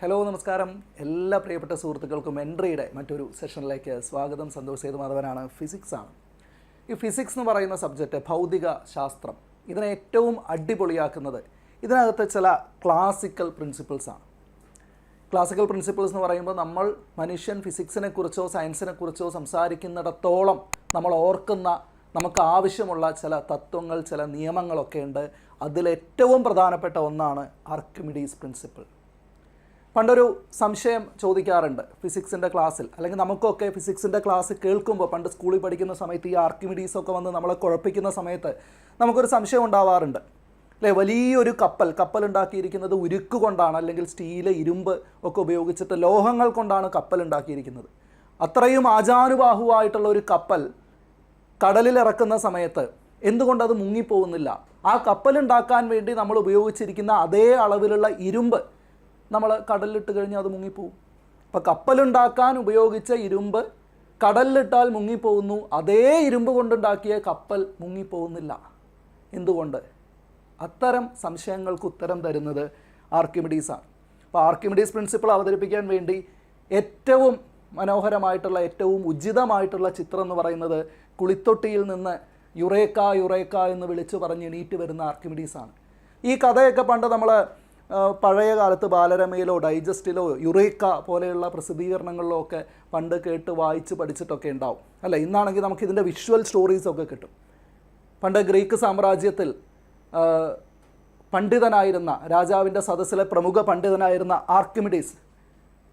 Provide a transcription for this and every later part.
Hello നമസ്കാരം. എല്ലാ പ്രിയപ്പെട്ട സുഹൃത്തുക്കൾക്കും എൻട്രിയുടെ മറ്റൊരു സെഷനിലേക്ക് സ്വാഗതം. സന്തോഷ് സേതുമാധവനാണ്. ഫിസിക്സ് ആണ്. ഈ ഫിസിക്സ് എന്ന് പറയുന്ന സബ്ജക്റ്റ് ഭൗതിക ശാസ്ത്രം. ഇതിനെ ഏറ്റവും അടിപൊളിയാക്കുന്നത് ഇതിനകത്ത് ചില ക്ലാസിക്കൽ പ്രിൻസിപ്പിൾസ് ആണ്. ക്ലാസിക്കൽ പ്രിൻസിപ്പിൾസ് എന്ന് പറയുമ്പോൾ നമ്മൾ മനുഷ്യൻ ഫിസിക്സിനെ കുറിച്ചോ സയൻസിനെ കുറിച്ചോ സംസാരിക്കുന്നിടത്തോളം നമ്മൾ ഓർക്കുന്ന നമുക്ക് ആവശ്യമുള്ള ചില തത്വങ്ങൾ ചില നിയമങ്ങളൊക്കെ ഉണ്ട്. അതിലേറ്റവും പ്രധാനപ്പെട്ട ഒന്നാണ് ആർക്കിമിഡീസ് പ്രിൻസിപ്പിൾ പണ്ടൊരു സംശയം ചോദിക്കാറുണ്ട് ഫിസിക്സിന്റെ ക്ലാസ്സിൽ. അല്ലെങ്കിൽ നമുക്കൊക്കെ ഫിസിക്സിന്റെ ക്ലാസ് കേൾക്കുമ്പോൾ പണ്ട് സ്കൂളിൽ പഠിക്കുന്ന സമയത്ത് ഈ ആർക്കിമിഡീസ് ഒക്കെ വന്ന് നമ്മളെ കുഴപ്പിക്കുന്ന സമയത്ത് നമുക്കൊരു സംശയം ഉണ്ടാവാറുണ്ട്. അല്ലേ? വലിയൊരു കപ്പൽ കപ്പൽ ഉണ്ടാക്കിയിരിക്കുന്നത് ഉരുക്ക് കൊണ്ടാണ് അല്ലെങ്കിൽ സ്റ്റീൽ ഇരുമ്പ് ഒക്കെ ഉപയോഗിച്ചിട്ട് ലോഹങ്ങൾ കൊണ്ടാണ് കപ്പൽ ഉണ്ടാക്കിയിരിക്കുന്നത്. അത്രയും ആചാനുബാഹുവായിട്ടുള്ള ഒരു കപ്പൽ കടലിൽ ഇറക്കുന്ന സമയത്ത് എന്തുകൊണ്ട് അത് മുങ്ങിപ്പോകുന്നില്ല ആ കപ്പലുണ്ടാക്കാൻ വേണ്ടി നമ്മൾ ഉപയോഗിച്ചിരിക്കുന്ന അതേ അളവിലുള്ള ഇരുമ്പ് നമ്മൾ കടലിലിട്ട് കഴിഞ്ഞാൽ അത് മുങ്ങിപ്പോവും. അപ്പോൾ കപ്പലുണ്ടാക്കാൻ ഉപയോഗിച്ച ഇരുമ്പ് കടലിലിട്ടാൽ മുങ്ങിപ്പോകുന്നു അതേ ഇരുമ്പ് കൊണ്ടുണ്ടാക്കിയ കപ്പൽ മുങ്ങിപ്പോകുന്നില്ല എന്തുകൊണ്ട്? അത്തരം സംശയങ്ങൾക്ക് ഉത്തരം തരുന്നത് ആർക്കിമിഡീസാണ് അപ്പോൾ ആർക്കിമിഡീസ് പ്രിൻസിപ്പിൾ അവതരിപ്പിക്കാൻ വേണ്ടി ഏറ്റവും മനോഹരമായിട്ടുള്ള ഏറ്റവും ഉചിതമായിട്ടുള്ള ചിത്രം എന്ന് പറയുന്നത് കുളിത്തൊട്ടിയിൽ നിന്ന് യുറേക്ക യുറേക്ക എന്ന് വിളിച്ചു പറഞ്ഞ് എണീറ്റ് വരുന്ന ആർക്കിമിഡീസാണ് ഈ കഥയൊക്കെ പണ്ട് നമ്മൾ പഴയ കാലത്ത് ബാലരമയിലോ ഡൈജസ്റ്റിലോ യുറേക്ക പോലെയുള്ള പ്രസിദ്ധീകരണങ്ങളിലോ ഒക്കെ പണ്ട് കേട്ട് വായിച്ച് പഠിച്ചിട്ടൊക്കെ ഉണ്ടാവും. അല്ല? ഇന്നാണെങ്കിൽ നമുക്ക് ഇതിന്റെ വിഷ്വൽ സ്റ്റോറീസൊക്കെ കിട്ടും. പണ്ട് ഗ്രീക്ക് സാമ്രാജ്യത്തിൽ പണ്ഡിതനായിരുന്ന രാജാവിന്റെ സദസ്സിലെ പ്രമുഖ പണ്ഡിതനായിരുന്ന ആർക്കിമിഡീസ്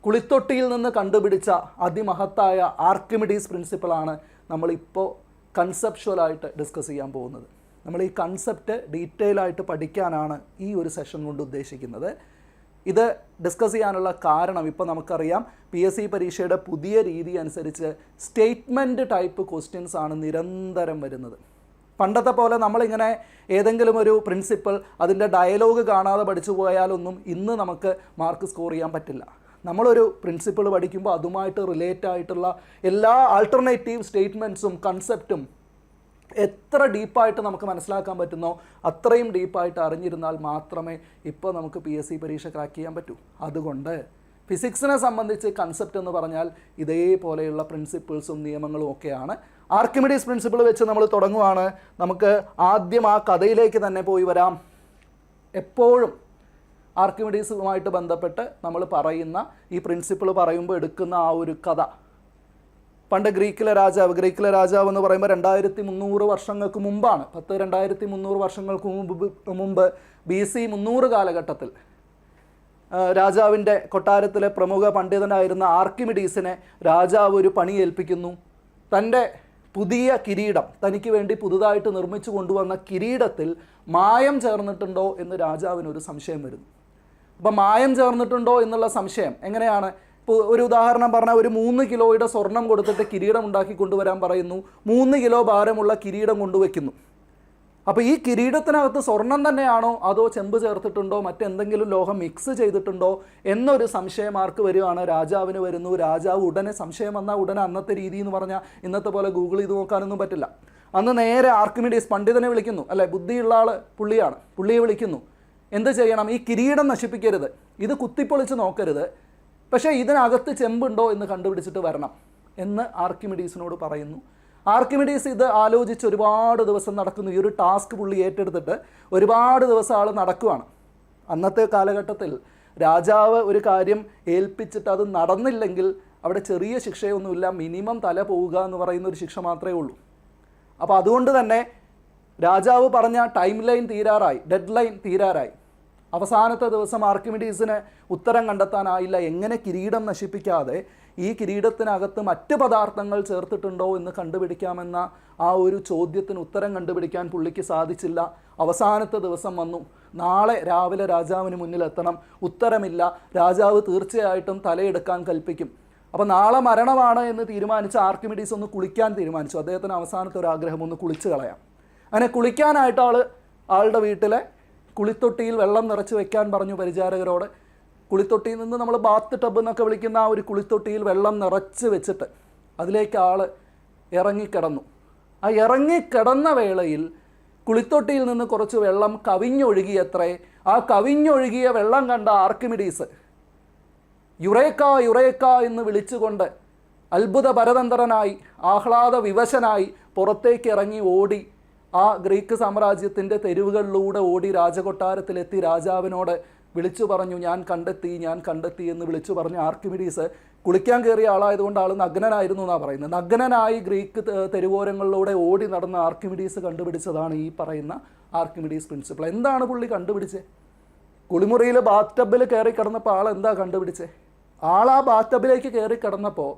കുളിത്തൊട്ടിയിൽ നിന്ന് കണ്ടുപിടിച്ച അതിമഹത്തായ ആർക്കിമിഡീസ് പ്രിൻസിപ്പിളാണ് നമ്മളിപ്പോൾ കൺസെപ്ഷ്വലായിട്ട് ഡിസ്കസ് ചെയ്യാൻ പോകുന്നത്. നമ്മൾ ഈ കൺസെപ്റ്റ് ഡീറ്റെയിൽ ആയിട്ട് പഠിക്കാനാണ് ഈ ഒരു സെഷൻ കൊണ്ട് ഉദ്ദേശിക്കുന്നത്. ഇത് ഡിസ്കസ് ചെയ്യാനുള്ള കാരണം ഇപ്പോൾ നമുക്കറിയാം പി എസ് സി പരീക്ഷയുടെ പുതിയ രീതി അനുസരിച്ച് സ്റ്റേറ്റ്മെന്റ് ടൈപ്പ് ക്വസ്റ്റ്യൻസ് ആണ് നിരന്തരം വരുന്നത്. പണ്ടത്തെ പോലെ നമ്മളിങ്ങനെ ഏതെങ്കിലും ഒരു പ്രിൻസിപ്പിൾ അതിന്റെ ഡയലോഗ് കാണാതെ പഠിച്ചു പോയാലൊന്നും ഇന്ന് നമുക്ക് മാർക്ക് സ്കോർ ചെയ്യാൻ പറ്റില്ല. നമ്മളൊരു പ്രിൻസിപ്പിൾ പഠിക്കുമ്പോൾ അതുമായിട്ട് റിലേറ്റ് ആയിട്ടുള്ള എല്ലാ ആൾട്ടർനേറ്റീവ് സ്റ്റേറ്റ്മെന്റ്സും കൺസെപ്റ്റും എത്ര ഡീപ്പായിട്ട് നമുക്ക് മനസ്സിലാക്കാൻ പറ്റുന്നോ അത്രയും ഡീപ്പായിട്ട് അറിഞ്ഞിരുന്നാൽ മാത്രമേ ഇപ്പോൾ നമുക്ക് പി എസ് സി പരീക്ഷ ക്രാക്ക് ചെയ്യാൻ പറ്റൂ. അതുകൊണ്ട് ഫിസിക്സിനെ സംബന്ധിച്ച് കൺസെപ്റ്റ് എന്ന് പറഞ്ഞാൽ ഇതേപോലെയുള്ള പ്രിൻസിപ്പിൾസും നിയമങ്ങളും ഒക്കെയാണ്. ആർക്കിമിഡീസ് പ്രിൻസിപ്പിൾ വെച്ച് നമ്മൾ തുടങ്ങുവാണ്. നമുക്ക് ആദ്യം ആ കഥയിലേക്ക് തന്നെ പോയി വരാം. എപ്പോഴും ആർക്കിമിഡീസുമായിട്ട് ബന്ധപ്പെട്ട് നമ്മൾ പറയുന്ന ഈ പ്രിൻസിപ്പിൾ പറയുമ്പോൾ എടുക്കുന്ന ആ ഒരു കഥ. പണ്ട് ഗ്രീക്കിലെ രാജാവ് ഗ്രീക്കിലെ രാജാവ് എന്ന് പറയുമ്പോൾ രണ്ടായിരത്തി മുന്നൂറ് വർഷങ്ങൾക്ക് മുമ്പാണ്. പത്ത് രണ്ടായിരത്തി മുന്നൂറ് വർഷങ്ങൾക്ക് മുമ്പ് മുമ്പ് ബി സി മുന്നൂറ് കാലഘട്ടത്തിൽ രാജാവിന്റെ കൊട്ടാരത്തിലെ പ്രമുഖ പണ്ഡിതനായിരുന്ന ആർക്കിമിഡീസിനെ രാജാവ് ഒരു പണി ഏൽപ്പിക്കുന്നു. തന്റെ പുതിയ കിരീടം തനിക്ക് വേണ്ടി പുതുതായിട്ട് നിർമ്മിച്ചു കൊണ്ടുവന്ന കിരീടത്തിൽ മായം ചേർന്നിട്ടുണ്ടോ എന്ന് രാജാവിനൊരു സംശയം വരുന്നു. അപ്പം മായം ചേർന്നിട്ടുണ്ടോ എന്നുള്ള സംശയം എങ്ങനെയാണ്? ഇപ്പോൾ ഒരു ഉദാഹരണം പറഞ്ഞാൽ ഒരു മൂന്ന് കിലോയുടെ സ്വർണം കൊടുത്തിട്ട് കിരീടം ഉണ്ടാക്കി കൊണ്ടുവരാൻ പറയുന്നു. മൂന്ന് കിലോ ഭാരമുള്ള കിരീടം കൊണ്ടുവയ്ക്കുന്നു. അപ്പോൾ ഈ കിരീടത്തിനകത്ത് സ്വർണം തന്നെയാണോ? അതോ ചെമ്പ് ചേർത്തിട്ടുണ്ടോ? മറ്റെന്തെങ്കിലും ലോഹം മിക്സ് ചെയ്തിട്ടുണ്ടോ? എന്നൊരു സംശയമാർക്ക് വരുവാണ് രാജാവിന് വരുന്നു. രാജാവ് ഉടനെ സംശയം വന്നാൽ ഉടനെ അന്നത്തെ രീതി എന്ന് പറഞ്ഞാൽ ഇന്നത്തെ പോലെ ഗൂഗിൾ ചെയ്ത് നോക്കാനൊന്നും പറ്റില്ല. അന്ന് നേരെ ആർക്കിമിഡീസ് പണ്ഡിതനെ വിളിക്കുന്നു. അല്ലെ? ബുദ്ധിയുള്ള ആൾ പുള്ളിയാണ്. പുള്ളിയെ വിളിക്കുന്നു. എന്ത് ചെയ്യണം? ഈ കിരീടം നശിപ്പിക്കരുത്. ഇത് കുത്തിപ്പൊളിച്ച് നോക്കരുത്. പക്ഷേ ഇതിനകത്ത് ചെമ്പുണ്ടോ എന്ന് കണ്ടുപിടിച്ചിട്ട് വരണം എന്ന് ആർക്കിമിഡീസിനോട് പറയുന്നു. ആർക്കിമിഡീസ് ഇത് ആലോചിച്ച് ഒരുപാട് ദിവസം നടക്കുന്നു. ഈ ഒരു ടാസ്ക് പുള്ളി ഏറ്റെടുത്തിട്ട് ഒരുപാട് ദിവസം ആൾ നടക്കുവാണ്. അന്നത്തെ കാലഘട്ടത്തിൽ രാജാവ് ഒരു കാര്യം ഏൽപ്പിച്ചിട്ട് അത് നടന്നില്ലെങ്കിൽ അവിടെ ചെറിയ ശിക്ഷയൊന്നുമില്ല. മിനിമം തല പോവുക എന്ന് പറയുന്ന ഒരു ശിക്ഷ മാത്രമേ ഉള്ളൂ. അപ്പോൾ അതുകൊണ്ട് തന്നെ രാജാവ് പറഞ്ഞ ടൈം ലൈൻ തീരാറായി ഡെഡ് ലൈൻ തീരാറായി. അവസാനത്തെ ദിവസം ആർക്കിമിഡീസിന് ഉത്തരം കണ്ടെത്താനായില്ല. എങ്ങനെ കിരീടം നശിപ്പിക്കാതെ ഈ കിരീടത്തിനകത്ത് മറ്റ് പദാർത്ഥങ്ങൾ ചേർത്തിട്ടുണ്ടോ എന്ന് കണ്ടുപിടിക്കാമെന്ന ആ ഒരു ചോദ്യത്തിന് ഉത്തരം കണ്ടുപിടിക്കാൻ പുള്ളിക്ക് സാധിച്ചില്ല. അവസാനത്തെ ദിവസം വന്നു. നാളെ രാവിലെ രാജാവിന് മുന്നിലെത്തണം. ഉത്തരമില്ല. രാജാവ് തീർച്ചയായിട്ടും തലയെടുക്കാൻ കൽപ്പിക്കും. അപ്പോൾ നാളെ മരണമാണ് എന്ന് തീരുമാനിച്ച ആർക്കിമിഡീസ് ഒന്ന് കുളിക്കാൻ തീരുമാനിച്ചു. അദ്ദേഹത്തിന് അവസാനത്തെ ഒരു ആഗ്രഹം ഒന്ന് കുളിച്ച് കളയാം. അങ്ങനെ കുളിക്കാനായിട്ട് ആൾ ആളുടെ വീട്ടിലെ കുളിത്തൊട്ടിയിൽ വെള്ളം നിറച്ച് വെക്കാൻ പറഞ്ഞു പരിചാരകരോട്. കുളിത്തൊട്ടിയിൽ നിന്ന് നമ്മൾ ബാത്ത് ടബ് എന്നൊക്കെ വിളിക്കുന്ന ആ ഒരു കുളിത്തൊട്ടിയിൽ വെള്ളം നിറച്ച് വെച്ചിട്ട് അതിലേക്ക് ആൾ ഇറങ്ങിക്കിടന്നു. ആ ഇറങ്ങിക്കിടന്ന വേളയിൽ കുളിത്തൊട്ടിയിൽ നിന്ന് കുറച്ച് വെള്ളം കവിഞ്ഞൊഴുകിയത്രേ ആ കവിഞ്ഞൊഴുകിയ വെള്ളം കണ്ട ആർക്കിമിഡീസ് യുറേക്ക യുറേക്ക എന്ന് വിളിച്ചുകൊണ്ട് അത്ഭുത പരതന്ത്രനായി ആഹ്ലാദ വിവശനായി പുറത്തേക്ക് ഇറങ്ങി ഓടി ആ ഗ്രീക്ക് സാമ്രാജ്യത്തിന്റെ തെരുവുകളിലൂടെ ഓടി രാജകൊട്ടാരത്തിലെത്തി രാജാവിനോട് വിളിച്ചു പറഞ്ഞു ഞാൻ കണ്ടെത്തി ഞാൻ കണ്ടെത്തി എന്ന് വിളിച്ചു പറഞ്ഞു ആർക്കിമിഡീസ് കുളിക്കാൻ കയറിയ ആളായതുകൊണ്ട് ആൾ നഗ്നനായിരുന്നു എന്നാണ് പറയുന്നത്. നഗ്നനായി ഗ്രീക്ക് തെരുവോരങ്ങളിലൂടെ ഓടി നടന്ന ആർക്കിമിഡീസ് കണ്ടുപിടിച്ചതാണ് ഈ പറയുന്ന ആർക്കിമിഡീസ് പ്രിൻസിപ്പിൾ. എന്താണ് പുള്ളി കണ്ടുപിടിച്ചത് കുളിമുറിയിൽ ബാത്ത് ടബിൽ കയറി കിടന്നപ്പോൾ ആൾ എന്താ കണ്ടുപിടിച്ചേ? ആൾ ആ ബാത്തബിലേക്ക് കയറി കിടന്നപ്പോൾ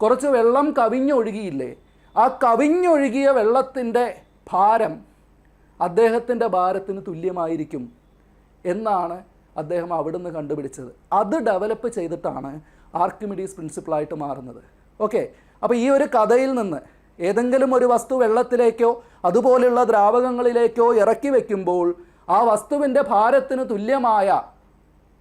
കുറച്ച് വെള്ളം കവിഞ്ഞൊഴുകിയില്ലേ? ആ കവിഞ്ഞൊഴുകിയ വെള്ളത്തിന്റെ ഭാരം അദ്ദേഹത്തിന്റെ ഭാരത്തിന് തുല്യമായിരിക്കും എന്നാണ് അദ്ദേഹം അവിടുന്ന് കണ്ടുപിടിച്ചത്. അത് ഡെവലപ്പ് ചെയ്തിട്ടാണ് ആർക്കിമിഡീസ് പ്രിൻസിപ്പിളായിട്ട് മാറുന്നത്. ഓക്കെ അപ്പോൾ ഈ ഒരു കഥയിൽ നിന്ന് ഏതെങ്കിലും ഒരു വസ്തു വെള്ളത്തിലേക്കോ അതുപോലെയുള്ള ദ്രാവകങ്ങളിലേക്കോ ഇറക്കി വയ്ക്കുമ്പോൾ ആ വസ്തുവിന്റെ ഭാരത്തിന് തുല്യമായ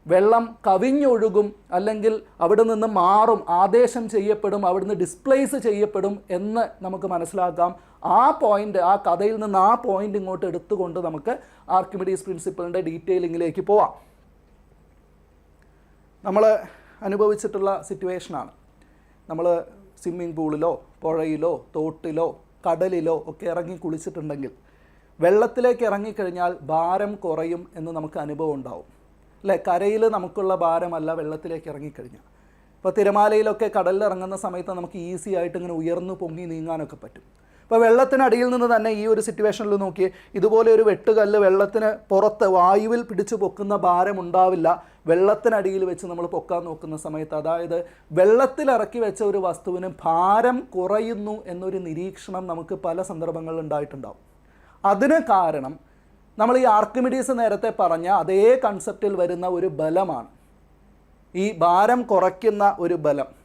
വെള്ളം കവിഞ്ഞൊഴുകും അല്ലെങ്കിൽ അവിടെ നിന്ന് മാറും ആദേശം ചെയ്യപ്പെടും അവിടുന്ന് ഡിസ്പ്ലേസ് ചെയ്യപ്പെടും എന്ന് നമുക്ക് മനസ്സിലാക്കാം. ആ പോയിന്റ് ആ കഥയിൽ നിന്ന് ആ പോയിന്റ് ഇങ്ങോട്ട് എടുത്തുകൊണ്ട് നമുക്ക് ആർക്കിമിഡീസ് പ്രിൻസിപ്പിളിന്റെ ഡീറ്റെയിലിങ്ങിലേക്ക് പോവാം. നമ്മൾ അനുഭവിച്ചിട്ടുള്ള സിറ്റുവേഷനാണ് നമ്മൾ സ്വിമ്മിംഗ് പൂളിലോ പുഴയിലോ തോട്ടിലോ കടലിലോ ഒക്കെ ഇറങ്ങി കുളിച്ചിട്ടുണ്ടെങ്കിൽ വെള്ളത്തിലേക്ക് ഇറങ്ങിക്കഴിഞ്ഞാൽ ഭാരം കുറയും എന്ന് നമുക്ക് അനുഭവം ഉണ്ടാവും. അല്ലേ? കരയിൽ നമുക്കുള്ള ഭാരമല്ല വെള്ളത്തിലേക്ക് ഇറങ്ങിക്കഴിഞ്ഞാൽ. ഇപ്പോൾ തിരമാലയിലൊക്കെ കടലിൽ ഇറങ്ങുന്ന സമയത്ത് നമുക്ക് ഈസി ആയിട്ട് ഇങ്ങനെ ഉയർന്നു പൊങ്ങി നീങ്ങാനൊക്കെ പറ്റും. ഇപ്പോൾ വെള്ളത്തിനടിയിൽ നിന്ന് തന്നെ ഈ ഒരു സിറ്റുവേഷനിൽ നോക്കി ഇതുപോലെ ഒരു വെട്ടുകല്ല് വെള്ളത്തിന് പുറത്ത് വായുവിൽ പിടിച്ചു പൊക്കുന്ന ഭാരം ഉണ്ടാവില്ല. വെള്ളത്തിനടിയിൽ വെച്ച് നമ്മൾ പൊക്കാൻ നോക്കുന്ന സമയത്ത് അതായത് വെള്ളത്തിൽ ഇറക്കി വെച്ച ഒരു വസ്തുവിന് ഭാരം കുറയുന്നു എന്നൊരു നിരീക്ഷണം നമുക്ക് പല സന്ദർഭങ്ങളിൽ ഉണ്ടായിട്ടുണ്ടാവും. അതിന് കാരണം നമ്മൾ ഈ ആർക്കിമിഡീസ് നേരത്തെ പറഞ്ഞ അതേ കൺസെപ്റ്റിൽ വരുന്ന ഒരു ബലമാണ്. ഈ ഭാരം കുറയ്ക്കുന്ന ഒരു ബലം.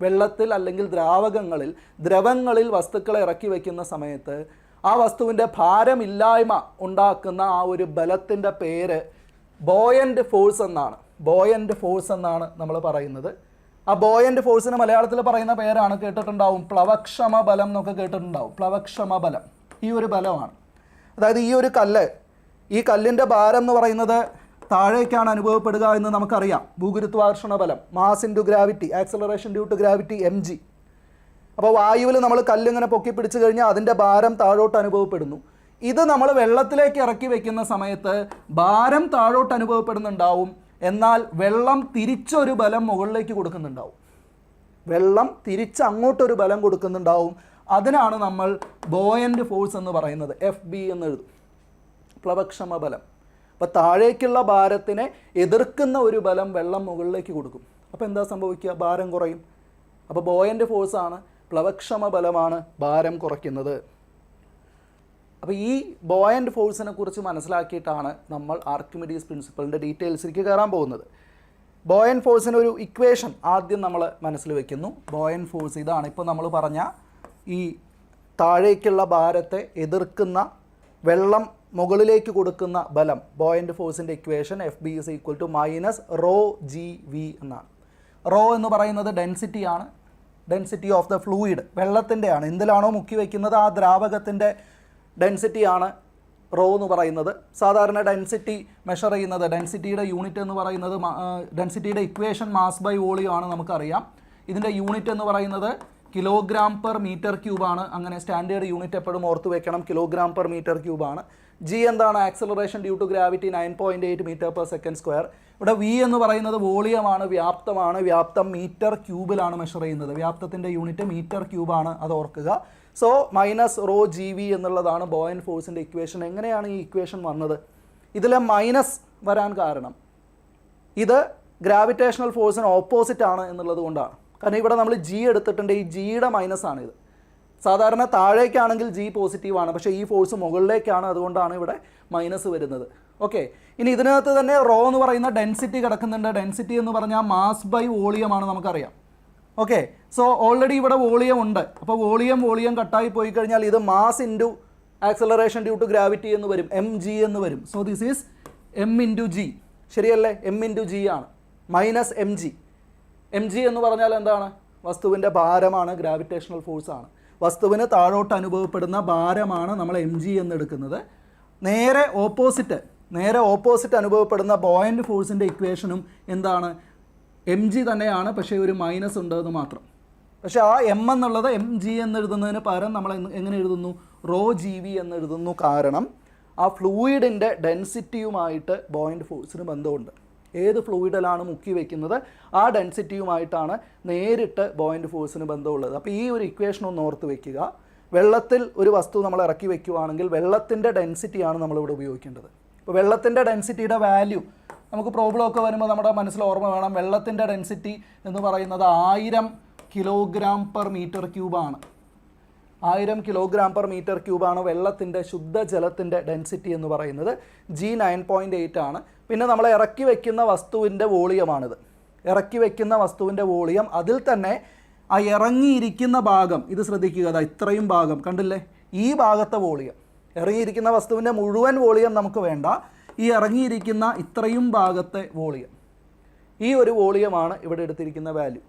വെള്ളത്തിൽ അല്ലെങ്കിൽ ദ്രാവകങ്ങളിൽ ദ്രവങ്ങളിൽ വസ്തുക്കളെ ഇറക്കി വയ്ക്കുന്ന സമയത്ത് ആ വസ്തുവിന്റെ ഭാരമില്ലായ്മ ഉണ്ടാക്കുന്ന ആ ഒരു ബലത്തിന്റെ പേര് ബോയന്റ് ഫോഴ്സ് എന്നാണ്. ബോയന്റ് ഫോഴ്സ് എന്നാണ് നമ്മൾ പറയുന്നത്. ആ ബോയന്റ് ഫോഴ്സിന് മലയാളത്തിൽ പറയുന്ന പേരാണ് കേട്ടിട്ടുണ്ടാവും. പ്ലവക്ഷമ ബലം എന്നൊക്കെ കേട്ടിട്ടുണ്ടാവും. പ്ലവക്ഷമ ബലം. ഈ ഒരു ബലമാണ്. അതായത് ഈ ഒരു കല്ല് ഈ കല്ലിന്റെ ഭാരം എന്ന് പറയുന്നത് താഴേക്കാണ് അനുഭവപ്പെടുക എന്ന് നമുക്കറിയാം. ഭൂഗുരുത്വാകർഷണ ബലം mass into gravity acceleration due to gravity M G അപ്പോൾ വായുവിൽ നമ്മൾ കല്ലിങ്ങനെ പൊക്കി പിടിച്ചു കഴിഞ്ഞാൽ അതിന്റെ ഭാരം താഴോട്ട് അനുഭവപ്പെടുന്നു. ഇത് നമ്മൾ വെള്ളത്തിലേക്ക് ഇറക്കി വെക്കുന്ന സമയത്ത് ഭാരം താഴോട്ട് അനുഭവപ്പെടുന്നുണ്ടാവും. എന്നാൽ വെള്ളം തിരിച്ചൊരു ബലം മുകളിലേക്ക് കൊടുക്കുന്നുണ്ടാവും. വെള്ളം തിരിച്ച് അങ്ങോട്ടൊരു ബലം കൊടുക്കുന്നുണ്ടാവും. അതിനാണ് നമ്മൾ ബോയന്റ് ഫോഴ്സ് എന്ന് പറയുന്നത് എഫ് ബി എന്ന് എഴുതും. പ്ലവക്ഷമ ബലം. അപ്പോൾ താഴേക്കുള്ള ഭാരത്തിനെ എതിർക്കുന്ന ഒരു ബലം വെള്ളം മുകളിലേക്ക് കൊടുക്കും. അപ്പോൾ എന്താ സംഭവിക്കുക? ഭാരം കുറയും. അപ്പോൾ ബോയന്റെ ഫോഴ്സാണ് പ്ലവക്ഷമ ബലമാണ് ഭാരം കുറയ്ക്കുന്നത്. അപ്പോൾ ഈ ബോയന്റ് ഫോഴ്സിനെ കുറിച്ച് മനസ്സിലാക്കിയിട്ടാണ് നമ്മൾ ആർക്കിമിഡീസ് പ്രിൻസിപ്പളിന്റെ ഡീറ്റെയിൽസിലേക്ക് കയറാൻ പോകുന്നത്. ബോയൻ ഫോഴ്സിന് ഒരു ഇക്വേഷൻ ആദ്യം നമ്മൾ മനസ്സിൽ വെക്കുന്നു. ബോയൻ ഫോഴ്സ് ഇതാണ് ഇപ്പോൾ നമ്മൾ പറഞ്ഞ ഈ താഴേക്കുള്ള ഭാരത്തെ എതിർക്കുന്ന വെള്ളം മുകളിലേക്ക് കൊടുക്കുന്ന ബലം ബോയിന്റ് ഫോഴ്സിന്റെ equation F B is equal to minus rho G V എന്നാണ്. റോ എന്ന് പറയുന്നത് ഡെൻസിറ്റിയാണ് ഡെൻസിറ്റി ഓഫ് ദ ഫ്ലൂയിഡ് വെള്ളത്തിന്റെയാണ്. എന്തിലാണോ മുക്കി വയ്ക്കുന്നത് ആ ദ്രാവകത്തിന്റെ ഡെൻസിറ്റിയാണ് റോ എന്ന് പറയുന്നത്. സാധാരണ ഡെൻസിറ്റി മെഷർ ചെയ്യുന്നത് ഡെൻസിറ്റിയുടെ യൂണിറ്റ് എന്ന് പറയുന്നത് ഡെൻസിറ്റിയുടെ ഇക്വേഷൻ മാസ് ബൈ വോളിയം ആണ് നമുക്കറിയാം. ഇതിന്റെ യൂണിറ്റ് എന്ന് പറയുന്നത് കിലോഗ്രാം പെർ മീറ്റർ ക്യൂബാണ് അങ്ങനെ സ്റ്റാൻഡേർഡ് യൂണിറ്റ് എപ്പോഴും ഓർത്ത് വെക്കണം. കിലോഗ്രാം പെർ മീറ്റർ ക്യൂബാണ് ജി എന്താണ്? Acceleration due to gravity nine point eight metre per second square ഇവിടെ വി എന്ന് പറയുന്നത് വോളിയമാണ് വ്യാപ്തമാണ് വ്യാപ്തം മീറ്റർ ക്യൂബിലാണ് മെഷർ ചെയ്യുന്നത്. വ്യാപ്തത്തിന്റെ യൂണിറ്റ് മീറ്റർ ക്യൂബാണ് അത് ഓർക്കുക. So minus rho G V എന്നുള്ളതാണ് ബോയൻ ഫോഴ്സിന്റെ ഇക്വേഷൻ എങ്ങനെയാണ് ഈ ഇക്വേഷൻ വന്നത്? ഇതിലെ മൈനസ് വരാൻ കാരണം ഇത് ഗ്രാവിറ്റേഷണൽ ഫോഴ്സിന് ഓപ്പോസിറ്റ് ആണ് എന്നുള്ളത് കൊണ്ടാണ്. കാരണം ഇവിടെ നമ്മൾ ജി എടുത്തിട്ടുണ്ട്. ഈ ജിയുടെ മൈനസ് ആണ് ഇത്. സാധാരണ താഴേക്കാണെങ്കിൽ ജി പോസിറ്റീവാണ് പക്ഷേ ഈ ഫോഴ്സ് മുകളിലേക്കാണ്. അതുകൊണ്ടാണ് ഇവിടെ മൈനസ് വരുന്നത്. ഓക്കെ ഇനി ഇതിനകത്ത് തന്നെ റോ എന്ന് പറയുന്ന ഡെൻസിറ്റി കിടക്കുന്നുണ്ട്. ഡെൻസിറ്റി എന്ന് പറഞ്ഞാൽ മാസ് ബൈ വോളിയം ആണ് നമുക്കറിയാം. ഓക്കെ സോ ഓൾറെഡി ഇവിടെ വോളിയം ഉണ്ട്. അപ്പോൾ വോളിയം വോളിയം കട്ടായി പോയി കഴിഞ്ഞാൽ ഇത് mass into acceleration due to gravity എന്ന് വരും. എം ജി എന്ന് വരും. So this is M into G ശരിയല്ലേ? എം ഇന്റു ജി ആണ്. Minus M G M G എന്ന് പറഞ്ഞാൽ എന്താണ്? വസ്തുവിന്റെ ഭാരമാണ് ഗ്രാവിറ്റേഷണൽ ഫോഴ്സാണ് വസ്തുവിന് താഴോട്ട് അനുഭവപ്പെടുന്ന ഭാരമാണ് നമ്മൾ എം ജി എന്നെടുക്കുന്നത്. നേരെ ഓപ്പോസിറ്റ് നേരെ ഓപ്പോസിറ്റ് അനുഭവപ്പെടുന്ന ബോയന്റ് ഫോഴ്സിന്റെ ഇക്വേഷനും എന്താണ്? എം ജി തന്നെയാണ് പക്ഷേ ഒരു മൈനസ് ഉണ്ടെന്ന് മാത്രം. പക്ഷേ ആ എം എന്നുള്ളത് എം ജി എന്നെഴുതുന്നതിന് പകരം നമ്മൾ എങ്ങനെ എഴുതുന്നു? റോ ജി വി എന്നെഴുതുന്നു. കാരണം ആ ഫ്ലൂയിഡിന്റെ ഡെൻസിറ്റിയുമായിട്ട് ബോയിന്റ് ഫോഴ്സിന് ബന്ധമുണ്ട്. ഏത് ഫ്ലൂയിഡിലാണ് മുക്കി വെക്കുന്നത്? ആ ഡെൻസിറ്റിയുമായിട്ടാണ് നേരിട്ട് ബോയിന്റ് ഫോഴ്സിന് ബന്ധമുള്ളത്. അപ്പോൾ ഈ ഒരു ഇക്വേഷൻ ഒന്ന് ഓർത്ത് വയ്ക്കുക വെള്ളത്തിൽ ഒരു വസ്തു നമ്മൾ ഇറക്കി വയ്ക്കുകയാണെങ്കിൽ വെള്ളത്തിന്റെ ഡെൻസിറ്റിയാണ് നമ്മളിവിടെ ഉപയോഗിക്കേണ്ടത്. ഇപ്പോൾ വെള്ളത്തിന്റെ ഡെൻസിറ്റിയുടെ വാല്യൂ നമുക്ക് പ്രോബ്ലം ഒക്കെ വരുമ്പോൾ നമ്മുടെ മനസ്സിൽ ഓർമ്മ വേണം. വെള്ളത്തിന്റെ ഡെൻസിറ്റി എന്ന് പറയുന്നത് ആയിരം കിലോഗ്രാം പെർ മീറ്റർ ക്യൂബാണ് ആയിരം കിലോഗ്രാം പെർ മീറ്റർ ക്യൂബാണ് വെള്ളത്തിന്റെ ശുദ്ധജലത്തിന്റെ ഡെൻസിറ്റി എന്ന് പറയുന്നത്. ജി നയൻ പോയിന്റ് എയ്റ്റ് ആണ്. പിന്നെ നമ്മൾ ഇറക്കി വയ്ക്കുന്ന വസ്തുവിന്റെ വോളിയമാണിത്. ഇറക്കി വയ്ക്കുന്ന വസ്തുവിന്റെ വോളിയം അതിൽ തന്നെ ആ ഇറങ്ങിയിരിക്കുന്ന ഭാഗം ഇത് ശ്രദ്ധിക്കുക അതാ ഇത്രയും ഭാഗം കണ്ടില്ലേ? ഈ ഭാഗത്തെ വോളിയം. ഇറങ്ങിയിരിക്കുന്ന വസ്തുവിന്റെ മുഴുവൻ വോളിയം നമുക്ക് വേണ്ട. ഈ ഇറങ്ങിയിരിക്കുന്ന ഇത്രയും ഭാഗത്തെ വോളിയം. ഈ ഒരു വോളിയമാണ് ഇവിടെ എടുത്തിരിക്കുന്ന വാല്യൂ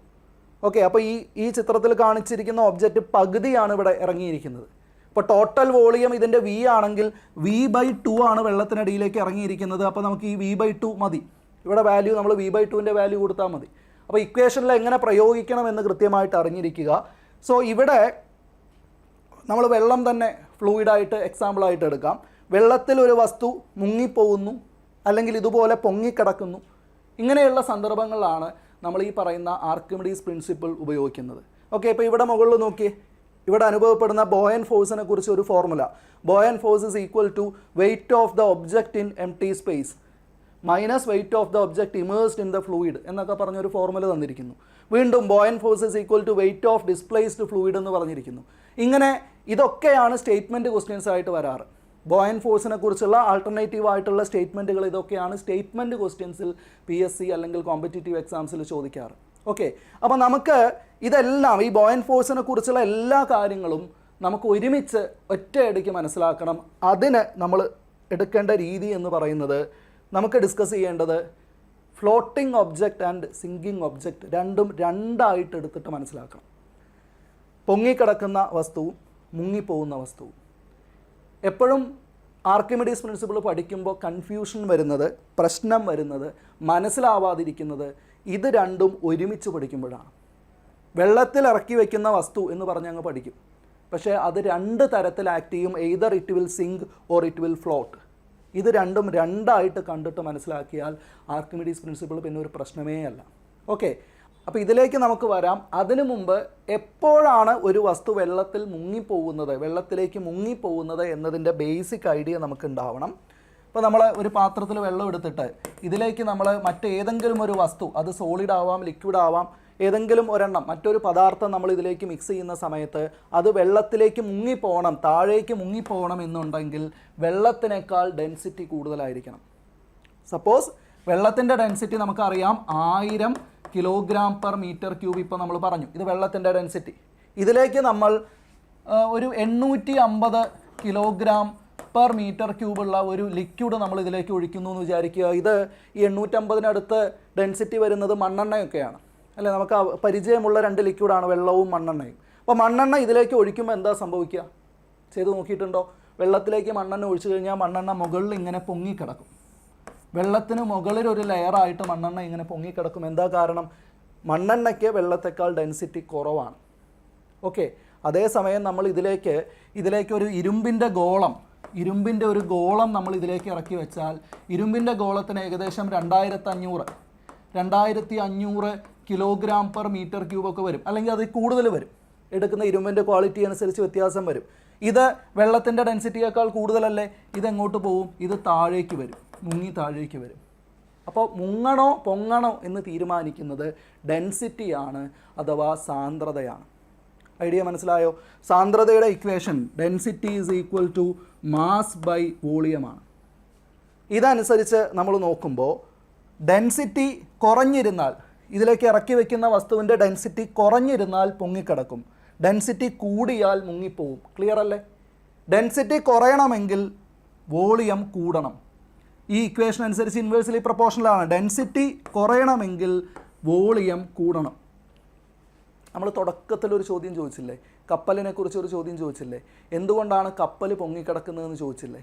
ഓക്കെ അപ്പോൾ ഈ ഈ ചിത്രത്തിൽ കാണിച്ചിരിക്കുന്ന ഒബ്ജക്റ്റ് പകുതിയാണ് ഇവിടെ ഇറങ്ങിയിരിക്കുന്നത്. ഇപ്പോൾ ടോട്ടൽ വോളിയം ഇതിന്റെ വി ആണെങ്കിൽ വി ബൈ ടു ആണ് വെള്ളത്തിനടിയിലേക്ക് ഇറങ്ങിയിരിക്കുന്നത്. അപ്പോൾ നമുക്ക് ഈ വി ബൈ ടു മതി. ഇവിടെ വാല്യൂ നമ്മൾ വി ബൈ ടുവിന്റെ വാല്യൂ കൊടുത്താൽ മതി. അപ്പോൾ ഇക്വേഷനിൽ എങ്ങനെ പ്രയോഗിക്കണം എന്ന് കൃത്യമായിട്ട് അറിഞ്ഞിരിക്കുക. സോ ഇവിടെ നമ്മൾ വെള്ളം തന്നെ ഫ്ലൂയിഡായിട്ട് എക്സാമ്പിളായിട്ട് എടുക്കാം. വെള്ളത്തിൽ ഒരു വസ്തു മുങ്ങിപ്പോകുന്നു അല്ലെങ്കിൽ ഇതുപോലെ പൊങ്ങിക്കിടക്കുന്നു. ഇങ്ങനെയുള്ള സന്ദർഭങ്ങളിലാണ് നമ്മൾ ഈ പറയുന്ന ആർക്കിമിഡീസ് പ്രിൻസിപ്പിൾ ഉപയോഗിക്കുന്നത്. ഓക്കെ ഇപ്പോൾ ഇവിടെ മുകളിൽ നോക്കി ഇവിടെ അനുഭവപ്പെടുന്ന ബോയൻ ഫോഴ്സിനെ കുറിച്ച് ഒരു formula. Buoyant force is equal to weight of the object in empty space minus weight of the object immersed in the fluid എന്നൊക്കെ പറഞ്ഞൊരു ഫോർമുല തന്നിരിക്കുന്നു. വീണ്ടും buoyant force is equal to weight of displaced fluid എന്ന് പറഞ്ഞിരിക്കുന്നു. ഇങ്ങനെ ഇതൊക്കെയാണ് statement questions ആയിട്ട് വരാറ്. ബോയൻ ഫോഴ്സിനെ കുറിച്ചുള്ള ആൾട്ടർനേറ്റീവ് ആയിട്ടുള്ള സ്റ്റേറ്റ്മെന്റുകൾ ഇതൊക്കെയാണ് സ്റ്റേറ്റ്മെന്റ് ക്വസ്റ്റ്യൻസിൽ പി എസ് സി അല്ലെങ്കിൽ കോമ്പറ്റേറ്റീവ് എക്സാംസിൽ ചോദിക്കാറ്. ഓക്കെ അപ്പോൾ നമുക്ക് ഇതെല്ലാം ഈ ബോയൻ ഫോഴ്സിനെ കുറിച്ചുള്ള എല്ലാ കാര്യങ്ങളും നമുക്ക് ഒരുമിച്ച് ഒറ്റയടിക്ക് മനസ്സിലാക്കണം. അതിന് നമ്മൾ എടുക്കേണ്ട രീതി എന്ന് പറയുന്നത് നമുക്ക് ഡിസ്കസ് ചെയ്യേണ്ടത് floating object and sinking object രണ്ടും രണ്ടായിട്ട് എടുത്തിട്ട് മനസ്സിലാക്കണം. പൊങ്ങിക്കിടക്കുന്ന വസ്തുവും മുങ്ങിപ്പോകുന്ന വസ്തുവും. എപ്പോഴും ആർക്കിമിഡീസ് പ്രിൻസിപ്പിൾ പഠിക്കുമ്പോൾ കൺഫ്യൂഷൻ വരുന്നത് പ്രശ്നം വരുന്നത് മനസ്സിലാവാതിരിക്കുന്നത് ഇത് രണ്ടും ഒരുമിച്ച് പഠിക്കുമ്പോഴാണ്. വെള്ളത്തിൽ ഇറക്കി വയ്ക്കുന്ന വസ്തു എന്ന് പറഞ്ഞ് അങ്ങ് പഠിക്കും. പക്ഷേ അത് രണ്ട് തരത്തിൽ ആക്ട് ചെയ്യും. Either it will sink or it will float ഇത് രണ്ടും രണ്ടായിട്ട് കണ്ടിട്ട് മനസ്സിലാക്കിയാൽ ആർക്കിമിഡീസ് പ്രിൻസിപ്പിൾ പിന്നെ ഒരു പ്രശ്നമേ അല്ല. ഓക്കെ അപ്പോൾ ഇതിലേക്ക് നമുക്ക് വരാം. അതിനു മുമ്പ് എപ്പോഴാണ് ഒരു വസ്തു വെള്ളത്തിൽ മുങ്ങിപ്പോകുന്നത്? വെള്ളത്തിലേക്ക് മുങ്ങിപ്പോകുന്നത് എന്നതിന്റെ ബേസിക് ഐഡിയ നമുക്ക് ഉണ്ടാവണം. ഇപ്പോൾ നമ്മൾ ഒരു പാത്രത്തിൽ വെള്ളം എടുത്തിട്ട് ഇതിലേക്ക് നമ്മൾ മറ്റേതെങ്കിലും ഒരു വസ്തു അത് സോളിഡ് ആവാം ലിക്വിഡ് ആവാം ഏതെങ്കിലും ഒരെണ്ണം മറ്റൊരു പദാർത്ഥം നമ്മൾ ഇതിലേക്ക് മിക്സ് ചെയ്യുന്ന സമയത്ത് അത് വെള്ളത്തിലേക്ക് മുങ്ങിപ്പോകണം താഴേക്ക് മുങ്ങിപ്പോകണം എന്നുണ്ടെങ്കിൽ വെള്ളത്തിനേക്കാൾ ഡെൻസിറ്റി കൂടുതലായിരിക്കണം. സപ്പോസ് വെള്ളത്തിന്റെ ഡെൻസിറ്റി നമുക്കറിയാം ആയിരം കിലോഗ്രാം പെർ മീറ്റർ ക്യൂബ് ഇപ്പോൾ നമ്മൾ പറഞ്ഞു. ഇത് വെള്ളത്തിന്റെ ഡെൻസിറ്റി ഇതിലേക്ക് നമ്മൾ ഒരു എണ്ണൂറ്റി അമ്പത് കിലോഗ്രാം പെർ മീറ്റർ ക്യൂബുള്ള ഒരു ലിക്വിഡ് നമ്മൾ ഇതിലേക്ക് ഒഴിക്കുന്നു എന്ന് വിചാരിക്കുക. ഇത് ഈ എണ്ണൂറ്റമ്പതിനടുത്ത് ഡെൻസിറ്റി വരുന്നത് മണ്ണെണ്ണയൊക്കെയാണ്. അല്ലേ? നമുക്ക് പരിചയമുള്ള രണ്ട് ലിക്വിഡാണ് വെള്ളവും മണ്ണെണ്ണയും. അപ്പോൾ മണ്ണെണ്ണ ഇതിലേക്ക് ഒഴിക്കുമ്പോൾ എന്താ സംഭവിക്കുക? ചെയ്ത് നോക്കിയിട്ടുണ്ടോ? വെള്ളത്തിലേക്ക് മണ്ണെണ്ണ ഒഴിച്ചു കഴിഞ്ഞാൽ മണ്ണെണ്ണ മുകളിൽ ഇങ്ങനെ പൊങ്ങിക്കിടക്കും. വെള്ളത്തിന് മുകളിൽ ഒരു ലെയറായിട്ട് മണ്ണെണ്ണ ഇങ്ങനെ പൊങ്ങിക്കിടക്കും എന്താ കാരണം? മണ്ണെണ്ണയ്ക്ക് വെള്ളത്തെക്കാൾ ഡെൻസിറ്റി കുറവാണ്. ഓക്കെ അതേസമയം നമ്മൾ ഇതിലേക്ക് ഇതിലേക്ക് ഒരു ഇരുമ്പിന്റെ ഗോളം ഇരുമ്പിന്റെ ഒരു ഗോളം നമ്മൾ ഇതിലേക്ക് ഇറക്കി വെച്ചാൽ ഇരുമ്പിന്റെ ഗോളത്തിന് ഏകദേശം രണ്ടായിരത്തി അഞ്ഞൂറ് രണ്ടായിരത്തി അഞ്ഞൂറ് കിലോഗ്രാം പെർ മീറ്റർ ക്യൂബ് ഒക്കെ വരും. അല്ലെങ്കിൽ അത് കൂടുതൽ വരും. എടുക്കുന്ന ഇരുമ്പിന്റെ ക്വാളിറ്റി അനുസരിച്ച് വ്യത്യാസം വരും. ഇത് വെള്ളത്തിന്റെ ഡെൻസിറ്റിയേക്കാൾ കൂടുതലല്ലേ? ഇതെങ്ങോട്ട് പോവും? ഇത് താഴേക്ക് വരും. മുങ്ങി താഴേക്ക് വരും. അപ്പോൾ മുങ്ങണോ പൊങ്ങണോ എന്ന് തീരുമാനിക്കുന്നത് ഡെൻസിറ്റിയാണ് അഥവാ സാന്ദ്രതയാണ്. ഐഡിയ മനസ്സിലായോ? സാന്ദ്രതയുടെ equation density is equal to mass by വോളിയമാണ് ഇതനുസരിച്ച് നമ്മൾ നോക്കുമ്പോൾ ഡെൻസിറ്റി കുറഞ്ഞിരുന്നാൽ ഇതിലേക്ക് ഇറക്കി വെക്കുന്ന വസ്തുവിന്റെ ഡെൻസിറ്റി കുറഞ്ഞിരുന്നാൽ പൊങ്ങിക്കിടക്കും. ഡെൻസിറ്റി കൂടിയാൽ മുങ്ങിപ്പോവും. ക്ലിയർ അല്ലേ? ഡെൻസിറ്റി കുറയണമെങ്കിൽ വോളിയം കൂടണം. ഈ ഇക്വേഷൻ അനുസരിച്ച് ഇൻവേഴ്സിലി പ്രൊപ്പോർഷനിലാണ് ഡെൻസിറ്റി കുറയണമെങ്കിൽ വോളിയം കൂടണം. നമ്മൾ തുടക്കത്തിൽ ഒരു ചോദ്യം ചോദിച്ചില്ലേ? കപ്പലിനെക്കുറിച്ച് ഒരു ചോദ്യം ചോദിച്ചില്ലേ? എന്തുകൊണ്ടാണ് കപ്പൽ പൊങ്ങിക്കിടക്കുന്നതെന്ന് ചോദിച്ചില്ലേ?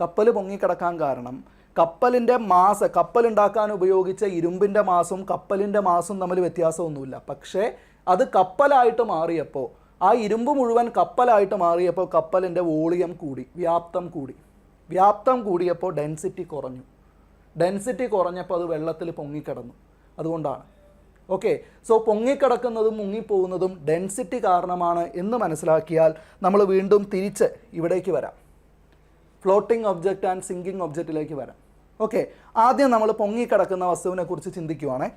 കപ്പൽ പൊങ്ങിക്കിടക്കാൻ കാരണം കപ്പലിന്റെ മാസ് കപ്പൽ ഉണ്ടാക്കാൻ ഉപയോഗിച്ച ഇരുമ്പിന്റെ മാസും കപ്പലിന്റെ മാസും തമ്മിൽ വ്യത്യാസമൊന്നുമില്ല. പക്ഷേ അത് കപ്പലായിട്ട് മാറിയപ്പോൾ ആ ഇരുമ്പ് മുഴുവൻ കപ്പലായിട്ട് മാറിയപ്പോൾ കപ്പലിന്റെ വോളിയം കൂടി വ്യാപ്തം കൂടി. വ്യാപ്തം കൂടിയപ്പോൾ ഡെൻസിറ്റി കുറഞ്ഞു. ഡെൻസിറ്റി കുറഞ്ഞപ്പോൾ അത് വെള്ളത്തിൽ പൊങ്ങിക്കിടന്നു. അതുകൊണ്ടാണ്. ഓക്കെ സോ പൊങ്ങിക്കിടക്കുന്നതും മുങ്ങിപ്പോകുന്നതും ഡെൻസിറ്റി കാരണമാണ് എന്ന് മനസ്സിലാക്കിയാൽ നമ്മൾ വീണ്ടും തിരിച്ച് ഇവിടേക്ക് വരാം. ഫ്ലോട്ടിംഗ് ഒബ്ജക്റ്റ് ആൻഡ് സിങ്കിങ് ഒബ്ജക്റ്റിലേക്ക് വരാം. ഓക്കെ ആദ്യം നമ്മൾ പൊങ്ങിക്കിടക്കുന്ന വസ്തുവിനെ കുറിച്ച് ചിന്തിക്കുവാണേ.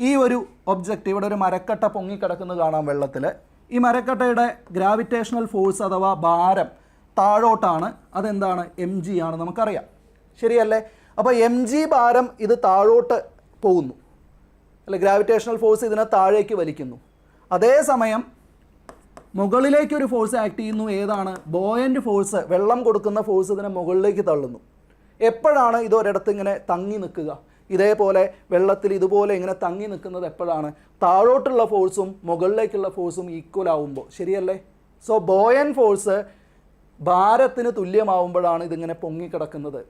ഈ ഒരു ഒബ്ജക്റ്റ് ഇവിടെ ഒരു മരക്കട്ട പൊങ്ങിക്കിടക്കുന്നത് കാണാം വെള്ളത്തിൽ ഈ മരക്കട്ടയുടെ ഗ്രാവിറ്റേഷണൽ ഫോഴ്സ് അഥവാ ഭാരം താഴോട്ടാണ്. അതെന്താണ്? എം ജി ആണ് നമുക്കറിയാം. ശരിയല്ലേ? അപ്പോൾ എം ജി ഭാരം ഇത് താഴോട്ട് പോകുന്നു. അല്ലെ ഗ്രാവിറ്റേഷണൽ ഫോഴ്സ് ഇതിനെ താഴേക്ക് വലിക്കുന്നു. അതേസമയം മുകളിലേക്ക് ഒരു ഫോഴ്സ് ആക്ട് ചെയ്യുന്നു. ഏതാണ്? ബോയന്റ് ഫോഴ്സ് വെള്ളം കൊടുക്കുന്ന ഫോഴ്സ് ഇതിനെ മുകളിലേക്ക് തള്ളുന്നു. എപ്പോഴാണ് ഇത് ഒരിടത്ത് ഇങ്ങനെ തങ്ങി നിൽക്കുക? ഇതേപോലെ വെള്ളത്തിൽ ഇതുപോലെ ഇങ്ങനെ തങ്ങി നിൽക്കുന്നത് എപ്പോഴാണ്? താഴോട്ടുള്ള ഫോഴ്സും മുകളിലേക്കുള്ള ഫോഴ്സും ഈക്വൽ ആവുമ്പോൾ. ശരിയല്ലേ? സോ ബോയൻ ഫോഴ്സ് ഭാരത്തിന് തുല്യമാവുമ്പോഴാണ് ഇതിങ്ങനെ പൊങ്ങിക്കിടക്കുന്നത്.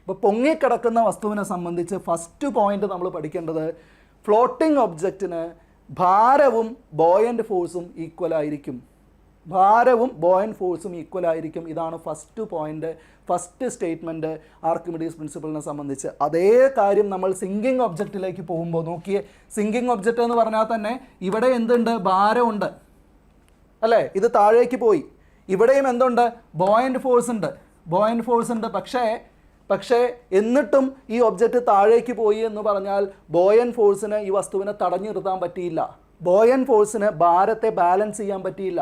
അപ്പോൾ പൊങ്ങിക്കിടക്കുന്ന വസ്തുവിനെ സംബന്ധിച്ച് ഫസ്റ്റ് പോയിന്റ് നമ്മൾ പഠിക്കേണ്ടത് ഫ്ലോട്ടിംഗ് ഒബ്ജക്റ്റിന് ഭാരവും ബോയന്റ് ഫോഴ്സും ഈക്വൽ ആയിരിക്കും. ഭാരവും ബോയൻ ഫോഴ്സും ഈക്വൽ ആയിരിക്കും. ഇതാണ് first point first statement Archimedes പ്രിൻസിപ്പിളിനെ സംബന്ധിച്ച്. അതേ കാര്യം നമ്മൾ സിങ്കിങ് ഒബ്ജക്റ്റിലേക്ക് പോകുമ്പോൾ നോക്കിയേ സിങ്കിങ് ഒബ്ജക്റ്റ് എന്ന് പറഞ്ഞാൽ തന്നെ ഇവിടെ എന്തുണ്ട്? ഭാരമുണ്ട്. അല്ലേ? ഇത് താഴേക്ക് പോയി. ഇവിടെയും എന്തുണ്ട്? ബോയിന്റ് ഫോഴ്സ് ഉണ്ട്. ബോയിന്റ് ഫോഴ്സ് ഉണ്ട്. പക്ഷേ പക്ഷേ എന്നിട്ടും ഈ ഒബ്ജക്റ്റ് താഴേക്ക് പോയി എന്ന് പറഞ്ഞാൽ ബോയൻ ഫോഴ്സിന് ഈ വസ്തുവിനെ തടഞ്ഞു നിർത്താൻ പറ്റിയില്ല. ബോയൻ ഫോഴ്സിന് ഭാരത്തെ ബാലൻസ് ചെയ്യാൻ പറ്റിയില്ല.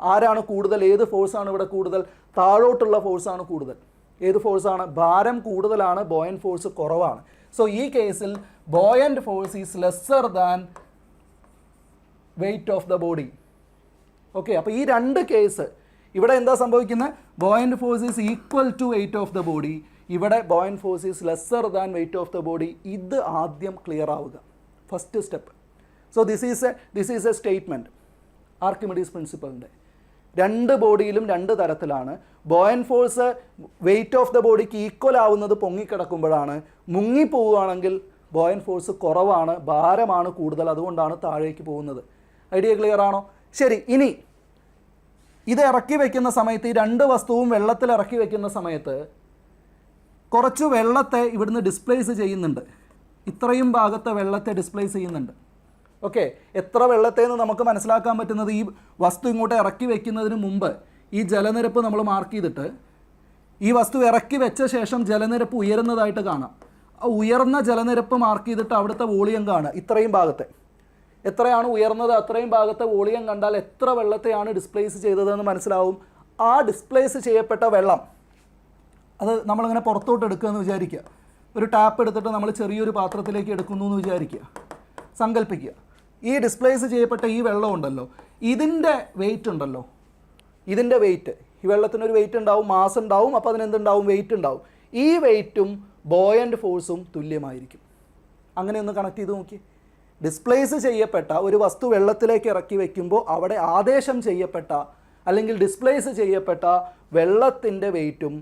ആരാണ് കൂടുതൽ? ഏത് ഫോഴ്സാണ് ഇവിടെ കൂടുതൽ? താഴോട്ടുള്ള ഫോഴ്സാണ് കൂടുതൽ. ഏത് ഫോഴ്സാണ് ഭാരം കൂടുതലാണ് ബോയൻ ഫോഴ്സ് കുറവാണ്. സോ ഈ കേസിൽ buoyant force is lesser than weight of the body okay അപ്പോൾ ഈ രണ്ട് കേസ് ഇവിടെ എന്താ സംഭവിക്കുന്നത് buoyant force is equal to weight of the body ഇവിടെ buoyant force is lesser than weight of the body ഇത് ആദ്യം ക്ലിയർ ആവുക. First step so this is a this is a statement Archimedes പ്രിൻസിപ്പളിന്റെ രണ്ട് ബോഡിയിലും രണ്ട് തരത്തിലാണ്. Buoyant force weight of the ബോഡിക്ക് equal ആവുന്നത് പൊങ്ങിക്കിടക്കുമ്പോഴാണ്. മുങ്ങിപ്പോവുകയാണെങ്കിൽ ബോയൻ ഫോഴ്സ് കുറവാണ് ഭാരമാണ് കൂടുതൽ അതുകൊണ്ടാണ് താഴേക്ക് പോകുന്നത്. ഐഡിയ ക്ലിയർ ആണോ? ശരി ഇനി ഇത് ഇറക്കി വെക്കുന്ന സമയത്ത് ഈ രണ്ട് വസ്തുവും വെള്ളത്തിൽ ഇറക്കി വെക്കുന്ന സമയത്ത് കുറച്ച് വെള്ളത്തെ ഇവിടുന്ന് ഡിസ്പ്ലേസ് ചെയ്യുന്നുണ്ട്. ഇത്രയും ഭാഗത്തെ വെള്ളത്തെ ഡിസ്പ്ലേസ് ചെയ്യുന്നുണ്ട്. ഓക്കെ എത്ര വെള്ളത്തെ എന്ന് നമുക്ക് മനസ്സിലാക്കാൻ പറ്റുന്നത്? ഈ വസ്തു ഇങ്ങോട്ട് ഇറക്കി വെക്കുന്നതിന് മുമ്പ് ഈ ജലനിരപ്പ് നമ്മൾ മാർക്ക് ചെയ്തിട്ട് ഈ വസ്തു ഇറക്കി വെച്ച ശേഷം ജലനിരപ്പ് ഉയരുന്നതായിട്ട് കാണാം. ആ ഉയർന്ന ജലനിരപ്പ് മാർക്ക് ചെയ്തിട്ട് അവിടുത്തെ വോളിയം കാണുക ഇത്രയും ഭാഗത്തെ. എത്രയാണ് ഉയർന്നത് അത്രയും ഭാഗത്തെ വോളിയം കണ്ടാൽ എത്ര വെള്ളത്തെയാണ് ഡിസ്പ്ലേസ് ചെയ്തതെന്ന് മനസ്സിലാവും. ആ ഡിസ്പ്ലേസ് ചെയ്യപ്പെട്ട വെള്ളം അത് നമ്മളിങ്ങനെ പുറത്തോട്ട് എടുക്കുക എന്ന് വിചാരിക്കുക. ഒരു ടാപ്പ് എടുത്തിട്ട് നമ്മൾ ചെറിയൊരു പാത്രത്തിലേക്ക് എടുക്കുന്നു എന്ന് വിചാരിക്കുക. സങ്കല്പിക്കുക ഈ ഡിസ്പ്ലേസ് ചെയ്യപ്പെട്ട ഈ വെള്ളമുണ്ടല്ലോ ഇതിന്റെ വെയിറ്റ് ഉണ്ടല്ലോ. ഇതിന്റെ വെയിറ്റ് ഈ വെള്ളത്തിനൊരു വെയിറ്റ് ഉണ്ടാവും മാസ് ഉണ്ടാവും അപ്പോൾ അതിനെന്തുണ്ടാവും? വെയിറ്റ് ഉണ്ടാവും. ഈ വെയിറ്റും ബോയന്റ് ഫോഴ്സും തുല്യമായിരിക്കും. അങ്ങനെ ഒന്ന് കണക്ട് ചെയ്ത് നോക്കി ഡിസ്പ്ലേസ് ചെയ്യപ്പെട്ട ഒരു വസ്തു വെള്ളത്തിലേക്ക് ഇറക്കി വയ്ക്കുമ്പോൾ അവിടെ ആദേശം ചെയ്യപ്പെട്ട അല്ലെങ്കിൽ ഡിസ്പ്ലേസ് ചെയ്യപ്പെട്ട വെള്ളത്തിന്റെ വെയിറ്റും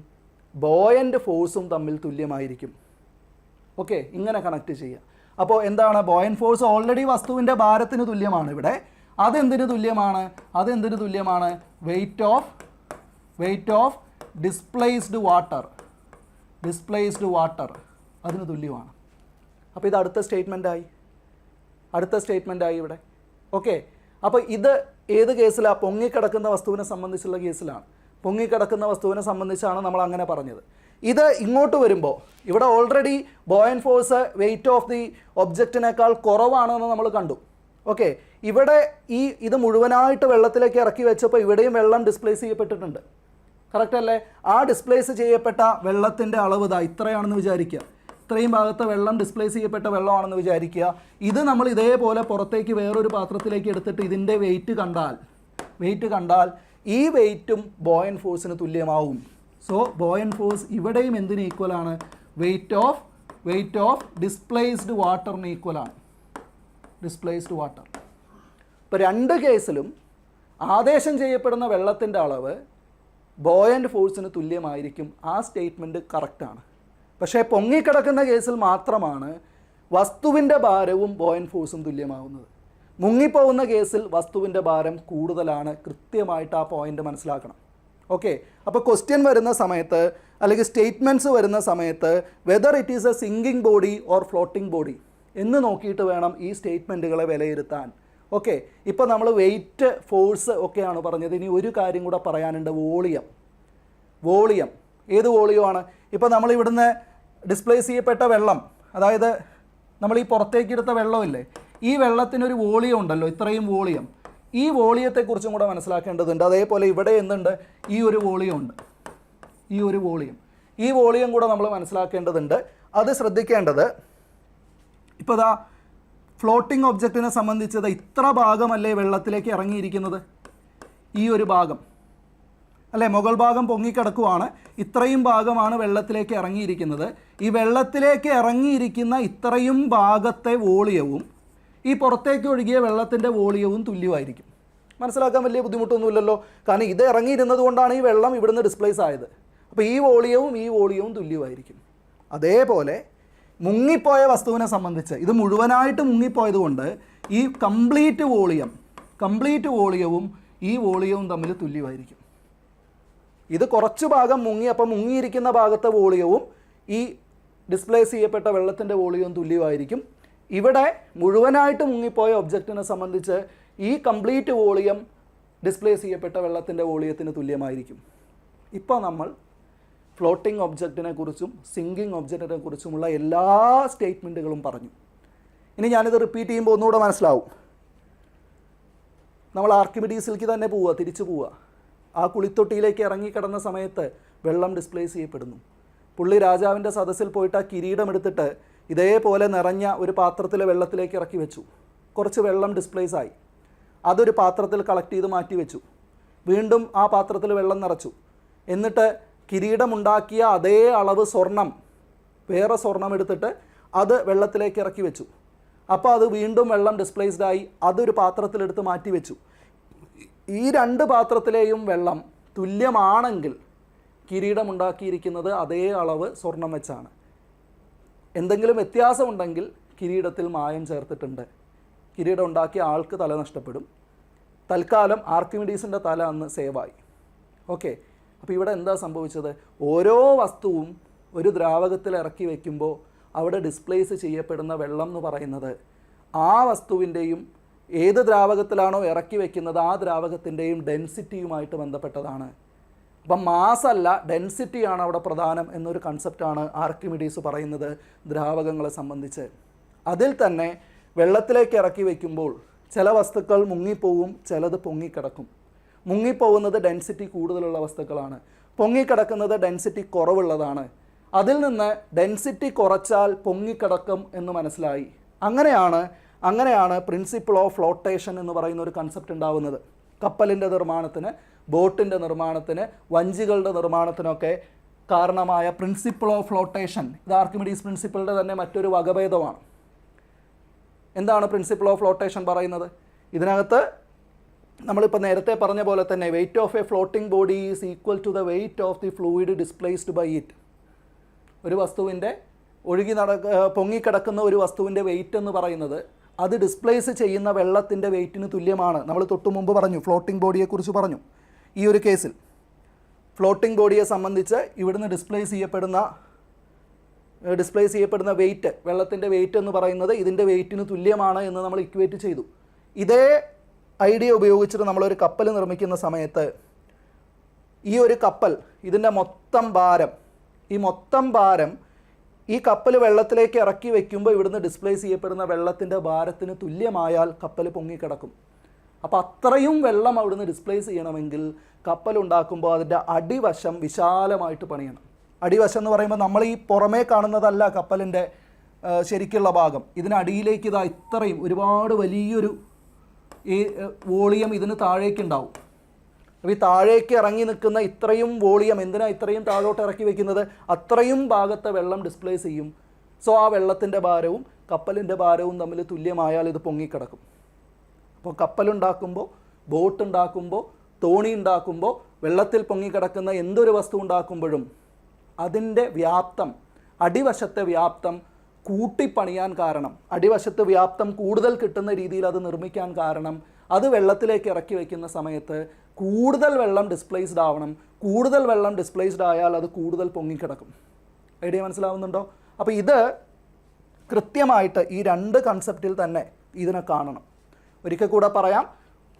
ബോയന്റ് ഫോഴ്സും തമ്മിൽ തുല്യമായിരിക്കും. ഓക്കെ ഇങ്ങനെ കണക്ട് ചെയ്യുക അപ്പോൾ എന്താണ്? ബോയൻ ഫോഴ്സ് ഓൾറെഡി വസ്തുവിന്റെ ഭാരത്തിന് തുല്യമാണ് ഇവിടെ. അതെന്തിന് തുല്യമാണ്? അതെന്തിന് തുല്യമാണ്? Weight of weight of displaced water displaced water അതിന് തുല്യമാണ്. അപ്പോൾ ഇത് അടുത്ത സ്റ്റേറ്റ്മെന്റായി അടുത്ത സ്റ്റേറ്റ്മെന്റായി ഇവിടെ. ഓക്കെ അപ്പോൾ ഇത് ഏത് കേസിലാണ് പൊങ്ങിക്കിടക്കുന്ന വസ്തുവിനെ സംബന്ധിച്ചുള്ള കേസിലാണ്. പൊങ്ങിക്കിടക്കുന്ന വസ്തുവിനെ സംബന്ധിച്ചാണ് നമ്മൾ അങ്ങനെ പറഞ്ഞത്. ഇത് ഇങ്ങോട്ട് വരുമ്പോൾ ഇവിടെ already buoyant force weight of the ഒബ്ജക്റ്റിനേക്കാൾ കുറവാണെന്ന് നമ്മൾ കണ്ടു. ഓക്കെ ഇവിടെ ഈ ഇത് മുഴുവനായിട്ട് വെള്ളത്തിലേക്ക് ഇറക്കി വെച്ചപ്പോൾ ഇവിടെയും വെള്ളം ഡിസ്പ്ലേസ് ചെയ്യപ്പെട്ടിട്ടുണ്ട്. കറക്റ്റ് അല്ലേ? ആ ഡിസ്പ്ലേസ് ചെയ്യപ്പെട്ട വെള്ളത്തിന്റെ അളവ് ഇതാ ഇത്രയാണെന്ന് വിചാരിക്കുക. ഇത്രയും ഭാഗത്തെ വെള്ളം ഡിസ്പ്ലേസ് ചെയ്യപ്പെട്ട വെള്ളമാണെന്ന് വിചാരിക്കുക. ഇത് നമ്മൾ ഇതേപോലെ പുറത്തേക്ക് വേറൊരു പാത്രത്തിലേക്ക് എടുത്തിട്ട് ഇതിന്റെ വെയിറ്റ് കണ്ടാൽ വെയിറ്റ് കണ്ടാൽ ഈ വെയിറ്റും ബോയൻ ഫോഴ്സിന് തുല്യമാവും. സോ ബോയൻ ഫോഴ്സ് ഇവിടെയും എന്തിന് ആണ്? Weight of weight of displaced വാട്ടറിന് ആണ്. ഡിസ്പ്ലേസ്ഡ് വാട്ടർ ഇപ്പോൾ രണ്ട് കേസിലും ആദേശം ചെയ്യപ്പെടുന്ന വെള്ളത്തിന്റെ അളവ് ബോയന്റ് ഫോഴ്സിന് തുല്യമായിരിക്കും. ആ സ്റ്റേറ്റ്മെന്റ് കറക്റ്റാണ് പക്ഷേ പൊങ്ങിക്കിടക്കുന്ന കേസിൽ മാത്രമാണ് വസ്തുവിന്റെ ഭാരവും ബോയൻ ഫോഴ്സും തുല്യമാവുന്നത് മുങ്ങിപ്പോകുന്ന കേസിൽ വസ്തുവിന്റെ ഭാരം കൂടുതലാണ്. കൃത്യമായിട്ട് ആ പോയിന്റ് മനസ്സിലാക്കണം. ഓക്കെ അപ്പോൾ ക്വസ്റ്റ്യൻ വരുന്ന സമയത്ത് അല്ലെങ്കിൽ സ്റ്റേറ്റ്മെന്റ്സ് വരുന്ന സമയത്ത് whether it is a sinking body or floating body എന്ന് നോക്കിയിട്ട് വേണം ഈ സ്റ്റേറ്റ്മെന്റുകളെ വിലയിരുത്താൻ. ഓക്കെ ഇപ്പോൾ നമ്മൾ വെയിറ്റ് ഫോഴ്സ് ഒക്കെയാണ് പറഞ്ഞത്. ഇനി ഒരു കാര്യം കൂടെ പറയാനുണ്ട്. വോളിയം. വോളിയം. ഏത് വോളിയമാണ്? ഇപ്പോൾ നമ്മൾ ഇവിടുന്ന് ഡിസ്പ്ലേസ് ചെയ്യപ്പെട്ട വെള്ളം. അതായത് നമ്മൾ ഈ പുറത്തേക്കെടുത്ത വെള്ളമില്ലേ ഈ വെള്ളത്തിനൊരു വോളിയം ഉണ്ടല്ലോ ഇത്രയും വോളിയം. ഈ വോളിയത്തെക്കുറിച്ചും കൂടെ മനസ്സിലാക്കേണ്ടതുണ്ട്. അതേപോലെ ഇവിടെ എന്തുണ്ട്? ഈ ഒരു വോളിയം ഉണ്ട്. ഈ ഒരു വോളിയം. ഈ വോളിയം കൂടെ നമ്മൾ മനസ്സിലാക്കേണ്ടതുണ്ട്. അത് ശ്രദ്ധിക്കേണ്ടത് ഇപ്പോൾ ദാ ഫ്ലോട്ടിംഗ് ഒബ്ജക്റ്റിനെ സംബന്ധിച്ചത് ഇത്ര ഭാഗമല്ലേ വെള്ളത്തിലേക്ക് ഇറങ്ങിയിരിക്കുന്നത്? ഈ ഒരു ഭാഗം. അല്ലേ മുകൾ ഭാഗം പൊങ്ങിക്കിടക്കുവാണ്. ഇത്രയും ഭാഗമാണ് വെള്ളത്തിലേക്ക് ഇറങ്ങിയിരിക്കുന്നത്. ഈ വെള്ളത്തിലേക്ക് ഇറങ്ങിയിരിക്കുന്ന ഇത്രയും ഭാഗത്തെ വോളിയവും ഈ പുറത്തേക്ക് ഒഴുകിയ വെള്ളത്തിന്റെ വോളിയവും തുല്യമായിരിക്കും. മനസ്സിലാക്കാൻ വലിയ ബുദ്ധിമുട്ടൊന്നുമില്ലല്ലോ. കാരണം ഇത് ഇറങ്ങിയിരുന്നത് കൊണ്ടാണ് ഈ വെള്ളം ഇവിടുന്ന് ഡിസ്പ്ലേസ് ആയത്. അപ്പോൾ ഈ വോളിയവും ഈ വോളിയവും തുല്യമായിരിക്കും. അതേപോലെ മുങ്ങിപ്പോയ വസ്തുവിനെ സംബന്ധിച്ച് ഇത് മുഴുവനായിട്ട് മുങ്ങിപ്പോയത് കൊണ്ട് ഈ കംപ്ലീറ്റ് വോളിയം കംപ്ലീറ്റ് വോളിയവും ഈ വോളിയവും തമ്മിൽ തുല്യമായിരിക്കും. ഇത് കുറച്ച് ഭാഗം മുങ്ങി അപ്പം മുങ്ങിയിരിക്കുന്ന ഭാഗത്തെ വോളിയവും ഈ ഡിസ്പ്ലേസ് ചെയ്യപ്പെട്ട വെള്ളത്തിന്റെ വോളിയവും തുല്യമായിരിക്കും. ഇവിടെ മുഴുവനായിട്ട് മുങ്ങിപ്പോയ ഒബ്ജക്റ്റിനെ സംബന്ധിച്ച് ഈ കംപ്ലീറ്റ് വോളിയം ഡിസ്പ്ലേസ് ചെയ്യപ്പെട്ട വെള്ളത്തിന്റെ വോളിയത്തിന് തുല്യമായിരിക്കും. ഇപ്പോൾ നമ്മൾ ഫ്ലോട്ടിംഗ് ഒബ്ജക്റ്റിനെ കുറിച്ചും സിങ്കിങ് ഒബ്ജക്റ്റിനെ കുറിച്ചുമുള്ള എല്ലാ സ്റ്റേറ്റ്മെന്റുകളും പറഞ്ഞു. ഇനി ഞാനിത് റിപ്പീറ്റ് ചെയ്യുമ്പോൾ ഒന്നുകൂടെ മനസ്സിലാവും. നമ്മൾ ആർക്കിമിഡീസിലേക്ക് തന്നെ പോവുക തിരിച്ചു പോവുക ആ കുളിത്തൊട്ടിയിലേക്ക് ഇറങ്ങിക്കിടന്ന സമയത്ത് വെള്ളം ഡിസ്പ്ലേസ് ചെയ്യപ്പെടുന്നു. പുള്ളി രാജാവിന്റെ സദസ്സിൽ പോയിട്ട് ആ കിരീടം എടുത്തിട്ട് ഇതേപോലെ നിറഞ്ഞ ഒരു പാത്രത്തിലെ വെള്ളത്തിലേക്ക് ഇറക്കി വെച്ചു. കുറച്ച് വെള്ളം ഡിസ്പ്ലേസ് ആയി. അതൊരു പാത്രത്തിൽ കളക്ട് ചെയ്ത് മാറ്റി വെച്ചു. വീണ്ടും ആ പാത്രത്തിൽ വെള്ളം നിറച്ചു. എന്നിട്ട് കിരീടമുണ്ടാക്കിയ അതേ അളവ് സ്വർണം വേറെ സ്വർണം എടുത്തിട്ട് അത് വെള്ളത്തിലേക്ക് ഇറക്കി വെച്ചു. അപ്പോൾ അത് വീണ്ടും വെള്ളം ഡിസ്പ്ലേസ്ഡായി അതൊരു പാത്രത്തിലെടുത്ത് മാറ്റി വെച്ചു. ഈ രണ്ട് പാത്രത്തിലെയും വെള്ളം തുല്യമാണെങ്കിൽ കിരീടമുണ്ടാക്കിയിരിക്കുന്നത് അതേ അളവ് സ്വർണം വെച്ചാണ്. എന്തെങ്കിലും വ്യത്യാസമുണ്ടെങ്കിൽ കിരീടത്തിൽ മായം ചേർത്തിട്ടുണ്ട്. കിരീടം ഉണ്ടാക്കിയ ആൾക്ക് തല നഷ്ടപ്പെടും. തൽക്കാലം ആർക്കിമിഡീസിന്റെ തല അന്ന് സേവായി. ഓക്കെ. അപ്പോൾ ഇവിടെ എന്താ സംഭവിച്ചത്? ഓരോ വസ്തുവും ഒരു ദ്രാവകത്തിൽ ഇറക്കി വയ്ക്കുമ്പോൾ അവിടെ ഡിസ്പ്ലേസ് ചെയ്യപ്പെടുന്ന വെള്ളം എന്ന് പറയുന്നത് ആ വസ്തുവിന്റെയും ഏത് ദ്രാവകത്തിലാണോ ഇറക്കി വെക്കുന്നത് ആ ദ്രാവകത്തിന്റെയും ഡെൻസിറ്റിയുമായിട്ട് ബന്ധപ്പെട്ടതാണ്. അപ്പം മാസല്ല ഡെൻസിറ്റിയാണ് അവിടെ പ്രധാനം എന്നൊരു കൺസെപ്റ്റാണ് ആർക്കിമിഡീസ് പറയുന്നത് ദ്രാവകങ്ങളെ സംബന്ധിച്ച്. അതിൽ തന്നെ വെള്ളത്തിലേക്ക് ഇറക്കി വയ്ക്കുമ്പോൾ ചില വസ്തുക്കൾ മുങ്ങിപ്പോവും ചിലത് പൊങ്ങിക്കിടക്കും. മുങ്ങിപ്പോകുന്നത് ഡെൻസിറ്റി കൂടുതലുള്ള വസ്തുക്കളാണ്. പൊങ്ങിക്കിടക്കുന്നത് ഡെൻസിറ്റി കുറവുള്ളതാണ്. അതിൽ നിന്ന് ഡെൻസിറ്റി കുറച്ചാൽ പൊങ്ങിക്കിടക്കും എന്ന് മനസ്സിലായി. അങ്ങനെയാണ് അങ്ങനെയാണ് പ്രിൻസിപ്പിൾ ഓഫ് ഫ്ലോട്ടേഷൻ എന്ന് പറയുന്ന ഒരു കൺസെപ്റ്റ് ഉണ്ടാവുന്നത്. കപ്പലിന്റെ നിർമ്മാണത്തിന് ബോട്ടിന്റെ നിർമ്മാണത്തിന് വഞ്ചികളുടെ നിർമ്മാണത്തിനൊക്കെ കാരണമായ പ്രിൻസിപ്പിൾ ഓഫ് ഫ്ലോട്ടേഷൻ ഇത് ആർക്കിമിഡീസ് പ്രിൻസിപ്പിളിന്റെ തന്നെ മറ്റൊരു വകഭേദമാണ്. എന്താണ് പ്രിൻസിപ്പിൾ ഓഫ് ഫ്ലോട്ടേഷൻ പറയുന്നത്? ഇതിനകത്ത് നമ്മളിപ്പോൾ നേരത്തെ പറഞ്ഞ പോലെ തന്നെ weight of a floating body is equal to the weight of the fluid displaced by it ഒരു വസ്തുവിന്റെ ഒഴുകി നട പൊങ്ങിക്കിടക്കുന്ന ഒരു വസ്തുവിന്റെ വെയിറ്റ് എന്ന് പറയുന്നത് അത് ഡിസ്പ്ലേസ് ചെയ്യുന്ന വെള്ളത്തിന്റെ വെയിറ്റിന് തുല്യമാണ്. നമ്മൾ തൊട്ടു മുമ്പ് പറഞ്ഞു ഫ്ലോട്ടിംഗ് ബോഡിയെക്കുറിച്ച് പറഞ്ഞു. ഈ ഒരു കേസിൽ ഫ്ലോട്ടിംഗ് ബോഡിയെ സംബന്ധിച്ച് ഇവിടുന്ന് ഡിസ്പ്ലേസ് ചെയ്യപ്പെടുന്ന ഡിസ്പ്ലേസ് ചെയ്യപ്പെടുന്ന വെയിറ്റ് വെള്ളത്തിന്റെ വെയിറ്റ് എന്ന് പറയുന്നത് ഇതിന്റെ വെയിറ്റിന് തുല്യമാണ് എന്ന് നമ്മൾ ഇക്വേറ്റ് ചെയ്തു. ഇതേ ഐഡിയ ഉപയോഗിച്ചിട്ട് നമ്മളൊരു കപ്പൽ നിർമ്മിക്കുന്ന സമയത്ത് ഈ ഒരു കപ്പൽ ഇതിന്റെ മൊത്തം ഭാരം ഈ മൊത്തം ഭാരം ഈ കപ്പൽ വെള്ളത്തിലേക്ക് ഇറക്കി വെക്കുമ്പോൾ ഇവിടുന്ന് ഡിസ്പ്ലേസ് ചെയ്യപ്പെടുന്ന വെള്ളത്തിന്റെ ഭാരത്തിന് തുല്യമായാൽ കപ്പൽ പൊങ്ങിക്കിടക്കും. അപ്പോൾ അത്രയും വെള്ളം അവിടുന്ന് ഡിസ്പ്ലേസ് ചെയ്യണമെങ്കിൽ കപ്പൽ ഉണ്ടാക്കുമ്പോൾ അതിന്റെ അടിവശം വിശാലമായിട്ട് പണിയണം. അടിവശം എന്ന് പറയുമ്പോൾ നമ്മൾ ഈ പുറമേ കാണുന്നതല്ല കപ്പലിന്റെ ശരിക്കുള്ള ഭാഗം. ഇതിനടിയിലേക്ക് ഇതാ ഇത്രയും ഒരുപാട് വലിയൊരു ഈ വോളിയം ഇതിന് താഴേക്ക് ഉണ്ടാവും. അപ്പോൾ ഈ താഴേക്ക് ഇറങ്ങി നിൽക്കുന്ന ഇത്രയും വോളിയം എന്തിനാ ഇത്രയും താഴോട്ട് ഇറക്കി വെക്കുന്നത്? അത്രയും ഭാഗത്തെ വെള്ളം ഡിസ്പ്ലേസ് ചെയ്യും. സോ ആ വെള്ളത്തിന്റെ ഭാരവും കപ്പലിന്റെ ഭാരവും തമ്മിൽ തുല്യമായാൽ ഇത് പൊങ്ങിക്കിടക്കും. അപ്പോൾ കപ്പലുണ്ടാക്കുമ്പോൾ ബോട്ട് ഉണ്ടാക്കുമ്പോൾ തോണി ഉണ്ടാക്കുമ്പോൾ വെള്ളത്തിൽ പൊങ്ങിക്കിടക്കുന്ന എന്തൊരു വസ്തു ഉണ്ടാക്കുമ്പോഴും അതിന്റെ വ്യാപ്തം അടിവശത്തെ വ്യാപ്തം കൂട്ടിപ്പണിയാൻ കാരണം അടിവശത്ത് വ്യാപ്തം കൂടുതൽ കിട്ടുന്ന രീതിയിൽ അത് നിർമ്മിക്കാൻ കാരണം അത് വെള്ളത്തിലേക്ക് ഇറക്കി വയ്ക്കുന്ന സമയത്ത് കൂടുതൽ വെള്ളം ഡിസ്പ്ലേസ്ഡ് ആവണം. കൂടുതൽ വെള്ളം ഡിസ്പ്ലേസ്ഡ് ആയാൽ അത് കൂടുതൽ പൊങ്ങിക്കിടക്കും. ഐഡിയ മനസ്സിലാവുന്നുണ്ടോ? അപ്പോൾ ഇത് കൃത്യമായിട്ട് ഈ രണ്ട് കൺസെപ്റ്റിൽ തന്നെ ഇതിനെ കാണണം. ഒരിക്കൽ കൂടെ പറയാം.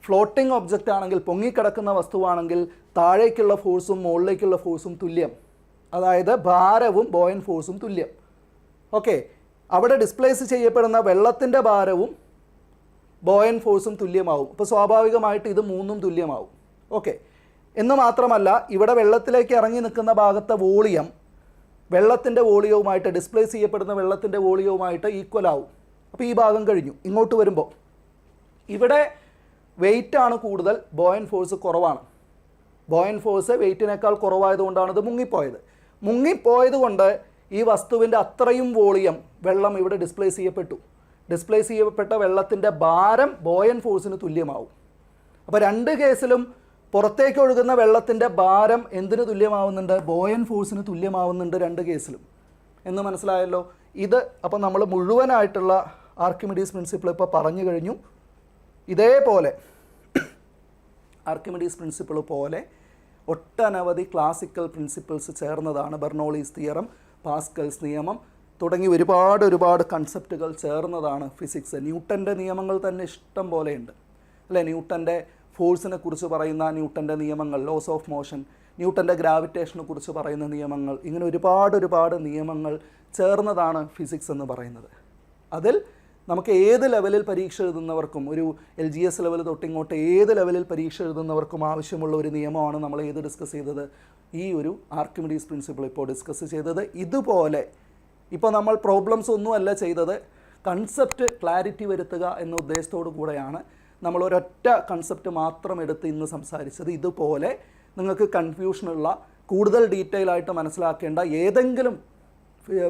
ഫ്ലോട്ടിംഗ് ഒബ്ജക്റ്റ് ആണെങ്കിൽ പൊങ്ങിക്കിടക്കുന്ന വസ്തുവാണെങ്കിൽ താഴേക്കുള്ള ഫോഴ്സും മുകളിലേക്കുള്ള ഫോഴ്സും തുല്യം. അതായത് ഭാരവും ബോയൻ ഫോഴ്സും തുല്യം. ഓക്കെ അവിടെ ഡിസ്പ്ലേസ് ചെയ്യപ്പെടുന്ന വെള്ളത്തിന്റെ ഭാരവും ബോയൻ ഫോഴ്സും തുല്യമാവും. അപ്പോൾ സ്വാഭാവികമായിട്ട് ഇത് മൂന്നും തുല്യമാവും. ഓക്കെ എന്ന് മാത്രമല്ല ഇവിടെ വെള്ളത്തിലേക്ക് ഇറങ്ങി നിൽക്കുന്ന ഭാഗത്തെ വോളിയം വെള്ളത്തിന്റെ വോളിയവുമായിട്ട് ഡിസ്പ്ലേസ് ചെയ്യപ്പെടുന്ന വെള്ളത്തിന്റെ വോളിയവുമായിട്ട് ഈക്വൽ ആവും. അപ്പോൾ ഈ ഭാഗം കഴിഞ്ഞു. ഇങ്ങോട്ട് വരുമ്പോൾ ഇവിടെ വെയിറ്റ് ആണ് കൂടുതൽ ബോയൻ ഫോഴ്സ് കുറവാണ്. ബോയൻ ഫോഴ്സ് വെയിറ്റിനേക്കാൾ കുറവായതുകൊണ്ടാണ് ഇത് മുങ്ങിപ്പോയത്. മുങ്ങിപ്പോയത് കൊണ്ട് ഈ വസ്തുവിന്റെ അത്രയും വോളിയം വെള്ളം ഇവിടെ ഡിസ്പ്ലേസ് ചെയ്യപ്പെട്ടു. ഡിസ്പ്ലേസ് ചെയ്യപ്പെട്ട വെള്ളത്തിന്റെ ഭാരം ബോയൻ ഫോഴ്സിന് തുല്യമാവും. അപ്പോൾ രണ്ട് കേസിലും പുറത്തേക്ക് ഒഴുകുന്ന വെള്ളത്തിന്റെ ഭാരം എന്തിനു തുല്യമാവുന്നുണ്ട്? ബോയൻ ഫോഴ്സിന് തുല്യമാവുന്നുണ്ട് രണ്ട് കേസിലും. എന്ന് മനസ്സിലായല്ലോ? ഇത് അപ്പോൾ നമ്മൾ മുഴുവനായിട്ടുള്ള ആർക്കിമിഡീസ് പ്രിൻസിപ്പിൾ ഇപ്പോൾ പറഞ്ഞു കഴിഞ്ഞു. ഇതേപോലെ ആർക്കിമിഡീസ് പ്രിൻസിപ്പിൾ പോലെ ഒട്ടനവധി ക്ലാസിക്കൽ പ്രിൻസിപ്പിൾസ് ചേർന്നതാണ് ബെർണോളീസ് തിയറം പാസ്കൽസ് നിയമം തുടങ്ങി ഒരുപാട് ഒരുപാട് കൺസെപ്റ്റുകൾ ചേർന്നതാണ് ഫിസിക്സ് ന്യൂട്ടന്റെ നിയമങ്ങൾ തന്നെ ഇഷ്ടം പോലെയുണ്ട്. അല്ലേ? ന്യൂട്ടന്റെ ഫോഴ്സിനെ കുറിച്ച് പറയുന്ന ന്യൂട്ടന്റെ നിയമങ്ങൾ ലോസ് ഓഫ് മോഷൻ ന്യൂട്ടന്റെ ഗ്രാവിറ്റേഷനെ കുറിച്ച് പറയുന്ന നിയമങ്ങൾ ഇങ്ങനെ ഒരുപാട് ഒരുപാട് നിയമങ്ങൾ ചേർന്നതാണ് ഫിസിക്സ് എന്ന് പറയുന്നത്. അതിൽ നമുക്ക് ഏത് ലെവലിൽ പരീക്ഷ എഴുതുന്നവർക്കും ഒരു എൽ ജി എസ് ലെവൽ തൊട്ടിങ്ങോട്ട് ഏത് ലെവലിൽ പരീക്ഷ എഴുതുന്നവർക്കും ആവശ്യമുള്ള ഒരു നിയമമാണ് നമ്മൾ ഏത് ഡിസ്കസ് ചെയ്തത്? ഈ ഒരു ആർക്കിമിഡീസ് പ്രിൻസിപ്പിൾ ഇപ്പോൾ ഡിസ്കസ് ചെയ്തത്. ഇതുപോലെ ഇപ്പോൾ നമ്മൾ പ്രോബ്ലംസ് ഒന്നുമല്ല ചെയ്തത്. കൺസെപ്റ്റ് ക്ലാരിറ്റി വരുത്തുക എന്ന ഉദ്ദേശത്തോടു കൂടെയാണ് നമ്മൾ ഒരൊറ്റ കൺസെപ്റ്റ് മാത്രം എടുത്ത് ഇന്ന് സംസാരിച്ചത്. ഇതുപോലെ നിങ്ങൾക്ക് കൺഫ്യൂഷനുള്ള കൂടുതൽ ഡീറ്റെയിൽ ആയിട്ട് മനസ്സിലാക്കേണ്ട ഏതെങ്കിലും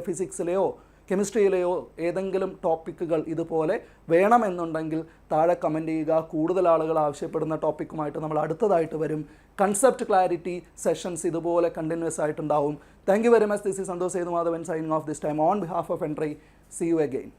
ഫിസിക്സിലെയോ കെമിസ്ട്രിയിലെയോ ഏതെങ്കിലും ടോപ്പിക്കുകൾ ഇതുപോലെ വേണമെന്നുണ്ടെങ്കിൽ താഴെ കമന്റ് ചെയ്യുക. കൂടുതൽ ആളുകൾ ആവശ്യപ്പെടുന്ന ടോപ്പിക്കുമായിട്ട് നമ്മൾ അടുത്തതായിട്ട് വരും. കൺസെപ്റ്റ് ക്ലാരിറ്റി സെഷൻസ് ഇതുപോലെ കണ്ടിന്യൂസ് ആയിട്ടുണ്ടാവും. Thank you very much this is Santhosh Sethumadhavan signing off this time on behalf of Entri see you again